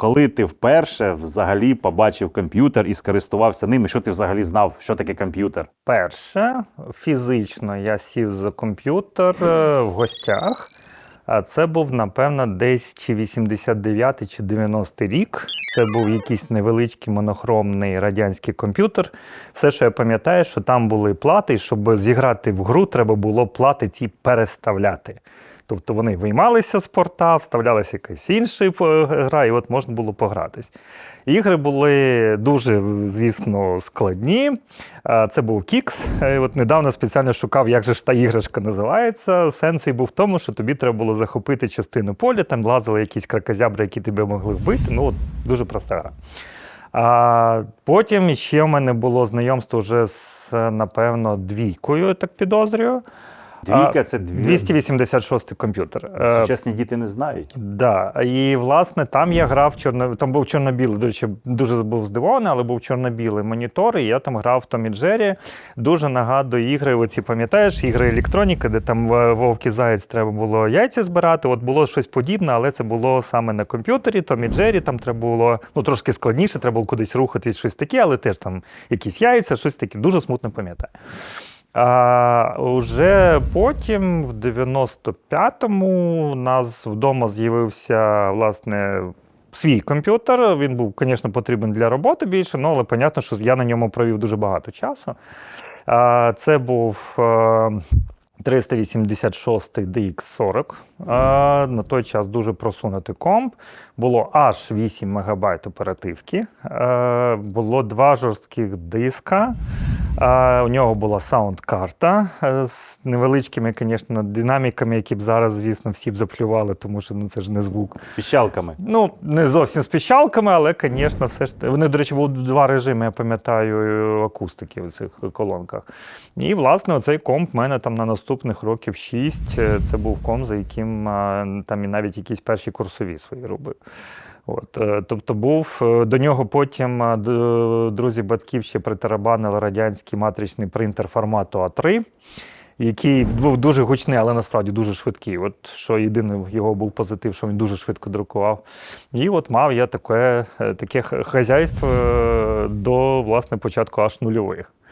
Коли ти вперше взагалі побачив комп'ютер і скористувався ним, і що ти взагалі знав, що таке комп'ютер? Перше, фізично я сів за комп'ютер е, в гостях. А це був, напевно, десь чи 89 чи 90 рік. Це був якийсь невеличкий монохромний радянський комп'ютер. Все, що я пам'ятаю, що там були плати, і щоб зіграти в гру, треба було плати ці переставляти. Тобто вони виймалися з порта, вставлялася якась інша е, гра, і от можна було погратись. Ігри були дуже, звісно, складні. Е, Це був Кікс. Е, От недавно спеціально шукав, як же ж та іграшка називається. Сенс її був в тому, що тобі треба було захопити частину поля, там лазили якісь кракозябри, які тебе могли вбити. Ну, от дуже проста гра. А потім ще в мене було знайомство вже з, напевно, двійкою, так підозрюю. Двійка це дві... 286 комп'ютер. Е, Сучасні діти не знають. Да, і власне там я грав чорно. Там був чорно-білий. До речі, дуже був здивований, але був чорно-білий монітор. І я там грав в Том і Джері. Дуже нагадую ігри. Оці пам'ятаєш, ігри електроніки, де там е, вовки заєць треба було яйця збирати. От було щось подібне, але це було саме на комп'ютері. Том і Джері там треба було ну трошки складніше, треба було кудись рухатись, щось таке, але теж там якісь яйця, щось таке. Дуже смутно пам'ятаю. А вже потім, в 95-му, у нас вдома з'явився власне свій комп'ютер. Він був, звісно, потрібен для роботи більше, ну, але понятно, що я на ньому провів дуже багато часу. А, Це був е, 386 DX40. А, На той час дуже просунутий комп. Було аж 8 МБ оперативки. Е, Було два жорстких диска. У нього була саунд-карта е, з невеличкими, звісно, динаміками, які б зараз, звісно, всі б заплювали, тому що ну, це ж не звук. З піщалками. Ну, не зовсім з піщалками, але, звісно, все ж. Вони, до речі, були два режими, я пам'ятаю, акустики в цих колонках. І, власне, оцей комп в мене там на наступних років 6. е, Це був комп, за яким там і навіть якісь перші курсові свої робив. От, е, тобто був е, до нього потім е, друзі батьків ще притарабанили радянський матричний принтер формату А3, який був дуже гучний, але насправді дуже швидкий. От що єдиний його був позитив, що він дуже швидко друкував. І от мав я таке, таке хазяйство до власне початку аж нульових.